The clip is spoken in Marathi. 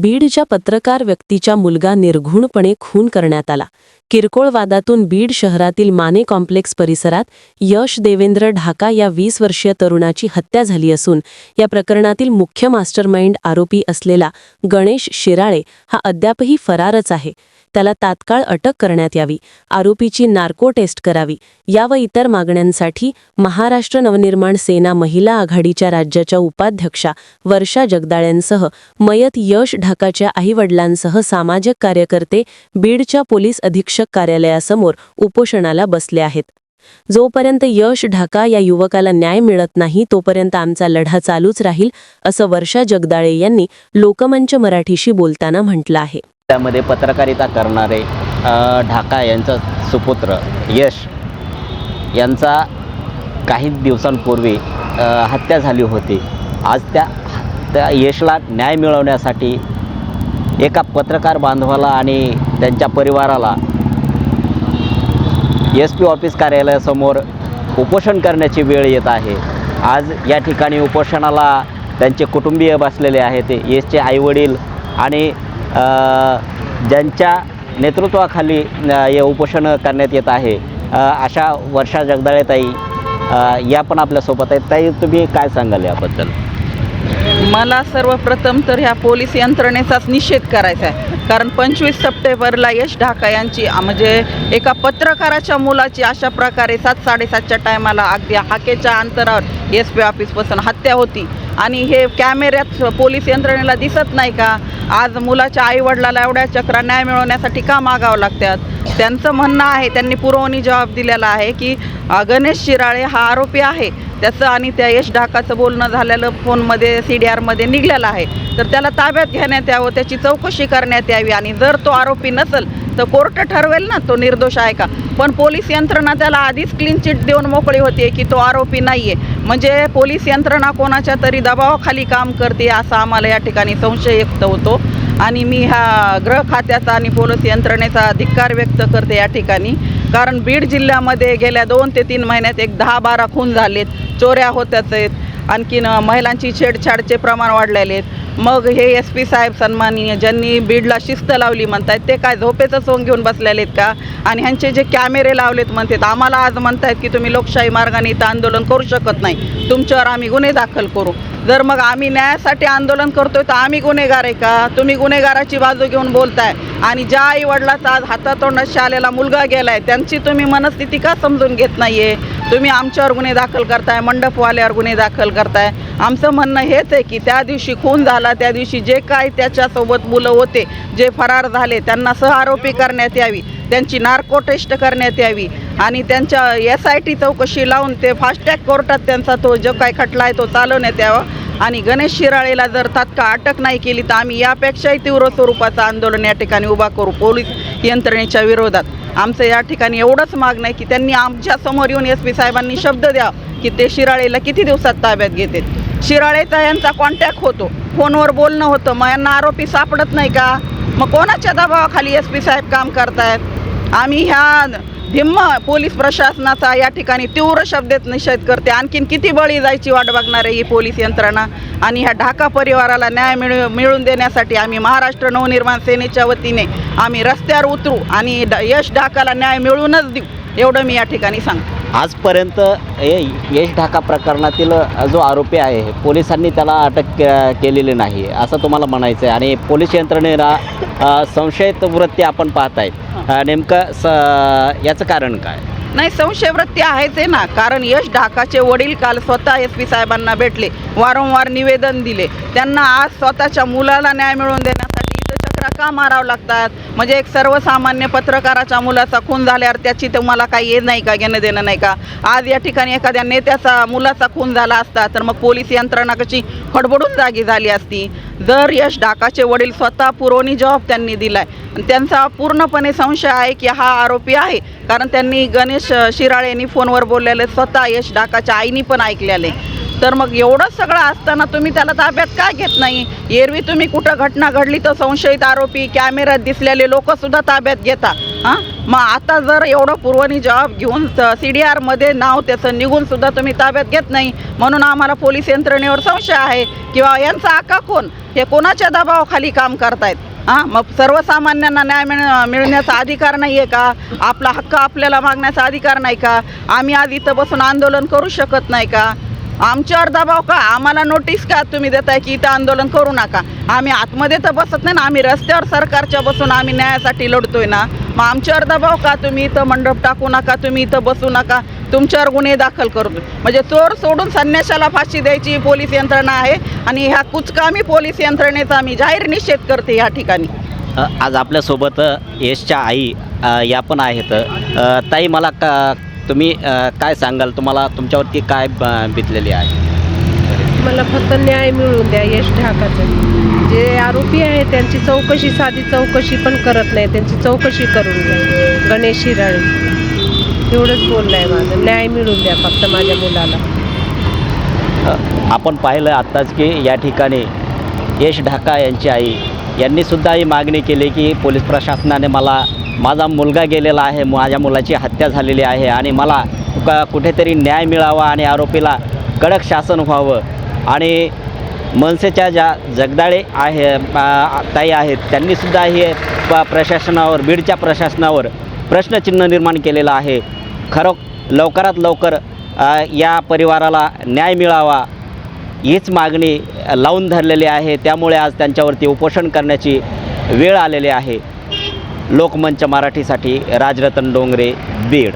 बीडच्या पत्रकार व्यक्तीच्या मुलगा निर्घुणपणे खून करण्यात आला. किरकोळ वादातून बीड शहरातील माने कॉम्प्लेक्स परिसरात यश देवेंद्र ढाका या वीस वर्षीय तरुणाची हत्या झाली असून या प्रकरणातील मुख्य मास्टरमाइंड आरोपी असलेला गणेश शिराळे हा अद्यापही फरारच आहे. त्याला तात्काळ अटक करण्यात यावी. आरोपीची नार्को टेस्ट करावी. या व इतर मागण्यांसाठी महाराष्ट्र नवनिर्माण सेना महिला आघाडीच्या राज्याच्या उपाध्यक्षा वर्षा जगदाळ्यांसह मयत यश ढाकाच्या आईवडिलांसह सामाजिक कार्यकर्ते बीडच्या पोलीस अधीक्षक कार्यालयासमोर उपोषणाला बसले आहेत. जोपर्यंत यश ढाका या युवकाला न्याय मिळत नाही तोपर्यंत आमचा लढा चालूच राहील असं वर्षा जगदाळे यांनी लोकमंच मराठीशी बोलताना म्हटलं आहे. त्यामध्ये पत्रकारिता करणारे ढाका यांचा सुपुत्र यश यांचा काही दिवसांपूर्वी हत्या झाली होती. आज त्या त्या यशला न्याय मिळवण्यासाठी एका पत्रकार बांधवाला आणि त्यांच्या परिवाराला एस पी ऑफिस कार्यालयासमोर उपोषण करण्याची वेळ येत आहे. आज या ठिकाणी उपोषणाला त्यांचे कुटुंबीय बसलेले आहेत एसचे आईवडील आणि ज्यांच्या नेतृत्वाखाली हे उपोषण करण्यात येत आहे. अशा वर्षा जगदाळे ताई या पण आपल्यासोबत आहेत. ताई तुम्ही काय सांगाल याबद्दल? मला सर्वप्रथम तर ह्या पोलीस यंत्रणेचाच निषेध करायचा आहे. कारण पंचवीस सप्टेंबरला यश ढाका यांची म्हणजे एका पत्रकाराच्या मुलाची अशा प्रकारे सात साडेसातच्या टायमाला अगदी हाकेच्या अंतरावर एस पी ऑफिसपासून हत्या होती. आणि हे कॅमेऱ्यात पोलीस यंत्रणेला दिसत नाही का? आज मुलाच्या आईवडिलाला एवढ्या चक्रा न्याय मिळवण्यासाठी का मागावं लागतात? त्यांचं म्हणणं आहे त्यांनी पुरवणी जबाब दिलेला आहे की गणेश शिराळे हा आरोपी आहे. त्याचं आणि त्या यश ढाकाचं बोलणं झालेलं फोनमध्ये सी डी आरमध्ये निघलेलं आहे. तर त्याला ताब्यात घेण्यात यावं त्याची चौकशी करण्यात यावी आणि जर तो आरोपी नसेल तर कोर्ट ठरवेल ना तो निर्दोष आहे का? पण पोलीस यंत्रणा त्याला आधीच क्लीन चिट देऊन मोकळी होती की तो आरोपी नाही आहे म्हणजे पोलीस यंत्रणा कोणाच्या तरी दबावाखाली काम करते असा आम्हाला या ठिकाणी संशय व्यक्त होतो. आणि मी हा गृह खात्याचा आणि पोलीस यंत्रणेचा धिक्कार व्यक्त करते या ठिकाणी. कारण बीड जिल्ह्यामध्ये गेल्या दोन ते तीन महिन्यात एक दहा बारा खून झालेत. चोऱ्या होत्याच आहेत. आणखीन महिलांची छेडछाडचे प्रमाण वाढलेले आहेत. मग हे एस पी साहेब सन्माननीय ज्यांनी बीडला शिस्त लावली म्हणतायत ते काय झोपेचं सोंग घेऊन बसलेले आहेत का? आणि ह्यांचे जे कॅमेरे लावलेत म्हणतात आम्हाला आज म्हणतायत की तुम्ही लोकशाही मार्गाने इथं आंदोलन करू शकत नाही. तुमच्यावर आम्ही गुन्हे दाखल करू. जर मग आम्ही न्यायासाठी आंदोलन करतोय तर आम्ही गुन्हेगार आहे का? तुम्ही गुन्हेगाराची बाजू घेऊन बोलताय. आणि ज्या आई वडिलाचा आज हातातोंडाशी आलेला मुलगा गेलाय त्यांची तुम्ही मनस्थिती का समजून घेत नाहीये? तुम्ही आमच्यावर गुन्हे दाखल करताय मंडपवाल्यावर गुन्हे दाखल करताय. आमचं म्हणणं हेच आहे की त्या दिवशी खून झाला त्या दिवशी जे काय त्याच्यासोबत मुलं होते जे फरार झाले त्यांना सहआरोपी करण्यात यावी त्यांची नार्को टेस्ट करण्यात यावी आणि त्यांच्या एस आय टी चौकशी लावून ते फास्टॅग कोर्टात त्यांचा तो जो काय खटला आहे तो चालवण्यात यावा. आणि गणेश शिराळेला जर तात्काळ अटक नाही केली तर आम्ही यापेक्षाही तीव्र स्वरूपाचं आंदोलन या ठिकाणी उभा करू. पोलीस यंत्रणेच्या विरोधात. आमचं या ठिकाणी एवढंच मागणं आहे की त्यांनी आमच्यासमोर येऊन एस पी साहेबांनी शब्द द्या की ते शिराळेला किती दिवसात ताब्यात घेते शिराळेचा यांचा कॉन्टॅक्ट होतो. फोनवर बोलणं होतं. मग यांना आरोपी सापडत नाही का? मग कोणाच्या दबावाखाली एस पी साहेब काम करतायत? आम्ही ह्या धिम्म पोलीस प्रशासनाचा या ठिकाणी तीव्र शब्दात निषेध करते. आणखीन किती बळी जायची वाट बघणार आहे ही पोलीस यंत्रणा? आणि ह्या ढाका परिवाराला न्याय मिळू मिळवून देण्यासाठी आम्ही महाराष्ट्र नवनिर्माण सेनेच्या वतीने आम्ही रस्त्यावर उतरू आणि यश ढाकाला न्याय मिळवूनच देऊ एवढं मी या ठिकाणी सांगतो. आजपर्यंत हे यश ढाका प्रकरणातील जो आरोपी आहे पोलिसांनी त्याला अटक केलेली नाही असं तुम्हाला म्हणायचं आहे आणि पोलीस यंत्रणेला संशयित वृत्ती आपण पाहत आहेत नेमकं स याचं कारण काय? नाही संशयवृत्ती आहेच आहे ना. कारण यश ढाकाचे वडील काल स्वतः एस पी साहेबांना भेटले. वारंवार निवेदन दिले. त्यांना आज स्वतःच्या मुलाला न्याय मिळवून देणार का मारावं लागतात? म्हणजे एक सर्वसामान्य पत्रकाराच्या मुलाचा खून झाल्यावर त्याची तुम्हाला काही हे नाही का घेणं देणं नाही का? आज या ठिकाणी एखाद्या नेत्याचा मुलाचा खून झाला असता तर मग पोलीस यंत्रणा कशी खडबडून जागी झाली असती? जर यश ढाकाचे वडील स्वतः पुरवणी जॉब त्यांनी दिलाय त्यांचा पूर्णपणे संशय आहे की हा आरोपी आहे कारण त्यांनी गणेश शिराळे यांनी फोनवर बोललेले स्वतः यश ढाकाच्या आईनी पण ऐकलेले तर मग एवढं सगळं असताना तुम्ही त्याला ताब्यात का घेत नाही? एरवी तुम्ही कुठं घटना घडली तर संशयित आरोपी कॅमेऱ्यात दिसलेले लोकसुद्धा ताब्यात घेता हां? मग आता जर एवढं पूर्वनी जॉब घेऊन सी डी आरमध्ये नाव त्याचं निघूनसुद्धा तुम्ही ताब्यात घेत नाही म्हणून आम्हाला पोलीस यंत्रणेवर संशय आहे किंवा यांचा आका कोण? हे कोणाच्या दबावाखाली काम करतायत हां? मग सर्वसामान्यांना न्याय मिळ मिळण्याचा अधिकार नाही आहे का? आपला हक्क आपल्याला मागण्याचा अधिकार नाही का? आम्ही आज इथं बसून आंदोलन करू शकत नाही का? आमच्यावर दबाव का? आम्हाला नोटीस का तुम्ही देताय की इथं आंदोलन करू नका? आम्ही आतमध्ये तर बसत नाही ना आम्ही रस्त्यावर सरकारच्या बसून आम्ही न्यायासाठी लढतोय ना. मग आमच्यावर दबाव का तुम्ही इथं मंडप टाकू नका तुम्ही इथं बसू नका? तुमच्यावर गुन्हे दाखल करतो म्हणजे चोर सोडून संन्याशाला फाशी द्यायची पोलीस यंत्रणा आहे आणि ह्या कुचकामी पोलीस यंत्रणेचा आम्ही जाहीर निषेध करते या ठिकाणी. आज आपल्यासोबत यशच्या आई या पण आहेत. ताई मला का तुम्ही काय सांगाल? तुम्हाला तुमच्यावरती काय बितलेली आहे? मला फक्त न्याय मिळवून द्या यश ढाकाचं. जे आरोपी आहे त्यांची चौकशी साधी चौकशी पण करत नाही त्यांची चौकशी करून द्या गणेश हिराळे. एवढंच बोलणं आहे माझं. न्याय मिळवून द्या फक्त माझ्या मुलाला. आपण पाहिलं आत्ताच की या ठिकाणी यश ढाका यांची आई यांनी सुद्धा ही मागणी केली की पोलीस प्रशासनाने मला माझा मुलगा गेलेला आहे माझ्या मुलाची हत्या झालेली आहे आणि मला क कुठेतरी न्याय मिळावा आणि आरोपीला कडक शासन व्हावं. आणि मनसेच्या ज्या जगदाळे आहे ताई आहेत त्यांनीसुद्धा हे प प्रशासनावर बीडच्या प्रशासनावर प्रश्नचिन्ह निर्माण केलेलं आहे. खरो लवकरात लवकर या परिवाराला न्याय मिळावा हीच मागणी लावून धरलेली आहे. त्यामुळे आज त्यांच्यावरती उपोषण करण्याची वेळ आलेली आहे. लोकमंच मराठीसाठी राजरतन डोंगरे बीड.